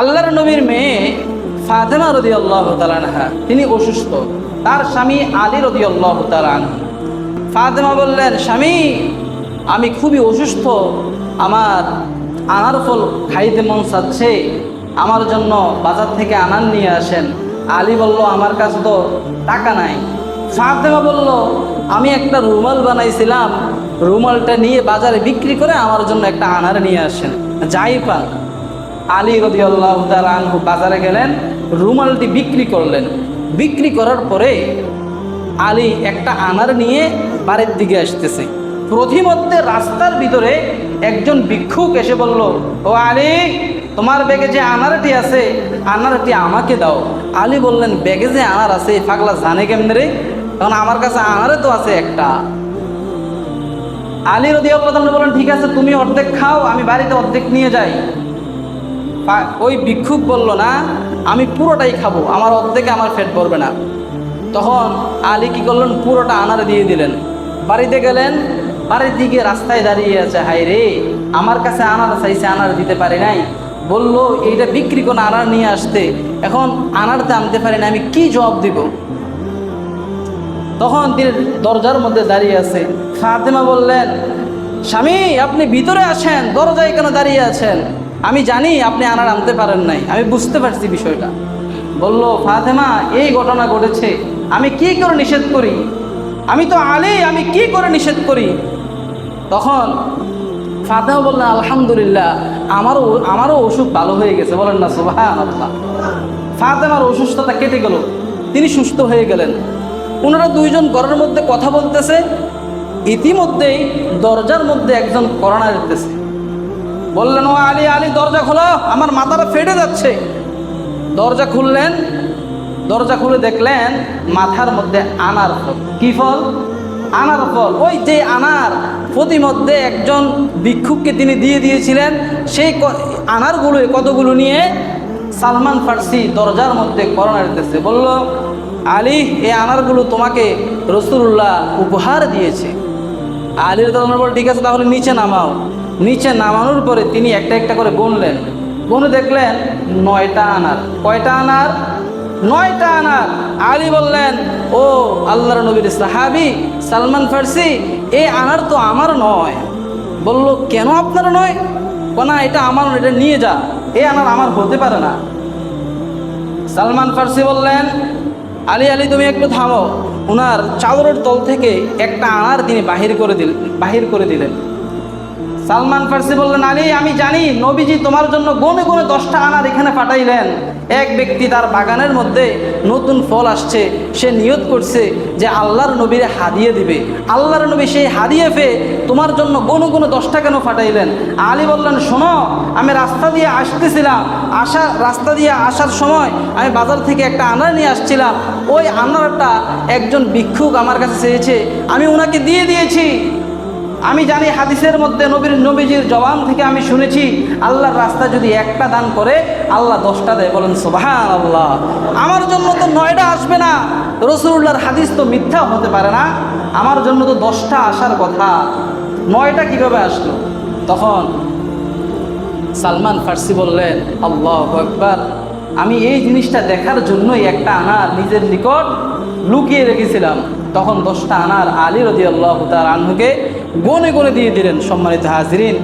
আল্লাহর নবীর মেয়ে ফাতেমা রদি আল্লাহ তালানহা তিনি অসুস্থ। তার স্বামী আলী রদি আল্লাহ তালান ফাতেমা বললেন, স্বামী, আমি খুবই অসুস্থ। আমার আনার ফল খাইতে মন চাচ্ছে। আমার জন্য বাজার থেকে আনার নিয়ে আসেন। আলী বলল, আমার কাছে তো টাকা নাই। ফাতেমা বলল, আমি একটা রুমাল বানাইছিলাম। রুমালটা নিয়ে বাজারে বিক্রি করে আমার জন্য একটা আনার নিয়ে আসেন। যাই পান আলী রদিয়াল্লাহ আনহু বাজারে গেলেন, রুমালটি বিক্রি করলেন। বিক্রি করার পরে আলী একটা আনার নিয়ে বাড়ির দিকে আসতেছে। প্রতিমধ্যে রাস্তার ভিতরে একজন ভিক্ষুক এসে বলল, ও আলী, তোমার ব্যাগে যে আনারটি আছে, আনারটি আমাকে দাও। আলী বললেন, ব্যাগে যে আনার আছে পাগলা জানে কেমনে রে? কারণ আমার কাছে আনারে তো আছে একটা। আলী আল্লাহ বলেন ঠিক আছে, তুমি অর্ধেক খাও, আমি বাড়িতে অর্ধেক নিয়ে যাই। ওই ভিক্ষুক বলল, না, আমি পুরোটাই খাব, আমার অর্ধেকে আমার ফেট পড়বে না। তখন আলী কি করলেন? পুরোটা আনারে দিয়ে দিলেন। বাড়িতে গেলেন, বাড়ির দিকে রাস্তায় দাঁড়িয়ে আছে হাই রে, আমার কাছে আনার চাইছে, আনার দিতে পারি নাই। বলল, এইটা বিক্রি করে আনার নিয়ে আসতে, এখন আনারতে আনতে পারি না, আমি কি জবাব দিব? তখন তিনি দরজার মধ্যে দাঁড়িয়ে আছে। ফাতেমা বললেন, স্বামী, আপনি ভিতরে আসেন, দরজায় কেন দাঁড়িয়ে আছেন? আমি জানি আপনি আনার আনতে পারেন নাই। আমি বুঝতে পারছি বিষয়টা। বলল, ফাতেমা, এই ঘটনা ঘটেছে। আমি কি করে নিষেধ করি? আমি তো আলী, আমি কি করে নিষেধ করি? তখন ফাতেমা বললেন আলহামদুলিল্লাহ আমারও আমারও অসুখ ভালো হয়ে গেছে। বলেন না সুবাহ ফাতেমার অসুস্থতা কেটে গেল। তিনি সুস্থ হয়ে গেলেন। ওনারা দুইজন ঘরের মধ্যে কথা বলতেছে। ইতিমধ্যেই দরজার মধ্যে একজন করোনা দিতেছে বললেন, ও আলী আলী, দরজা খোলো, আমার মাথাটা ফেটে যাচ্ছে। দরজা খুললেন, দরজা খুলে দেখলেন মাথার মধ্যে আনার ফল। কি ফল? আনার ফল। ওই যে আনার প্রতিমধ্যে একজন ভিক্ষুককে তিনি দিয়ে দিয়েছিলেন, সেই আনারগুলো কতগুলো নিয়ে সালমান ফার্সি দরজার মধ্যে করোনা দিতেছে বলল, আলী এই আনারগুলো তোমাকে রসুল্লাহ উপহার দিয়েছে। আলীর দলের বল ঠিক আছে, তাহলে নিচে নামাও। নিচে নামানোর পরে তিনি একটা একটা করে গুনলেন গুনে দেখলেন নয়টা আনার। কয়টা আনার? নয়টা আনার। আলী বললেন, ও আল্লাহর নবীর সাহাবি, সালমান ফার্সি, এই আনার তো আমার নয়। বলল, কেন আপনার নয়? কোনা এটা আমার এটা নিয়ে যা। এই আনার আমার হতে পারে না। সালমান ফার্সি বললেন, আলী আলী, তুমি একটু থামো। ওনার চাদরের তল থেকে একটা আনার তিনি বাহির করে দিল, বাহির করে দিলেন। সালমান ফার্সি বললেন, আলী, আমি জানি নবীজি তোমার জন্য গনে গনে দশটা আনার এখানে পাঠাইলেন। এক ব্যক্তি তার বাগানের মধ্যে নতুন ফল আসছে, সে নিয়ত করছে যে আল্লাহর নবীরে হাদিয়ে দিবে। আল্লাহর নবী সেই হাদিয়ে পেয়ে তোমার জন্য গনু গনু দশটা কেন ফাটাইলেন আলী বললেন, শোনো, আমি রাস্তা দিয়ে আসতেছিলাম। আসা, রাস্তা দিয়ে আসার সময় আমি বাজার থেকে একটা আনার নিয়ে আসছিলাম। ওই আনারটা একজন ভিক্ষুক আমার কাছে চেয়েছে। আমি ওনাকে দিয়ে দিয়েছি। আমি জানি হাদিসের মধ্যে নবীর নবীজির জবান থেকে আমি শুনেছি, আল্লাহর রাস্তা যদি একটা দান করে, আল্লাহ দশটা দেয়। বলেন সোবাহান আল্লাহ আমার জন্য তো নয়টা আসবে না। রসুল্লাহর হাদিস তো মিথ্যা হতে পারে না। আমার জন্য তো দশটা আসার কথা। নয়টা কীভাবে আসলো? তখন সালমান ফার্সি বললেন, আল্লাহ একবার আমি এই জিনিসটা দেখার জন্যই একটা আনার নিজের নিকট লুকিয়ে রেখেছিলাম। তখন দশটা আনার আলী রদি আল্লাহ তার আনহুকে গনে গনে দিয়ে দিলেন সম্মানিত হাজরিন।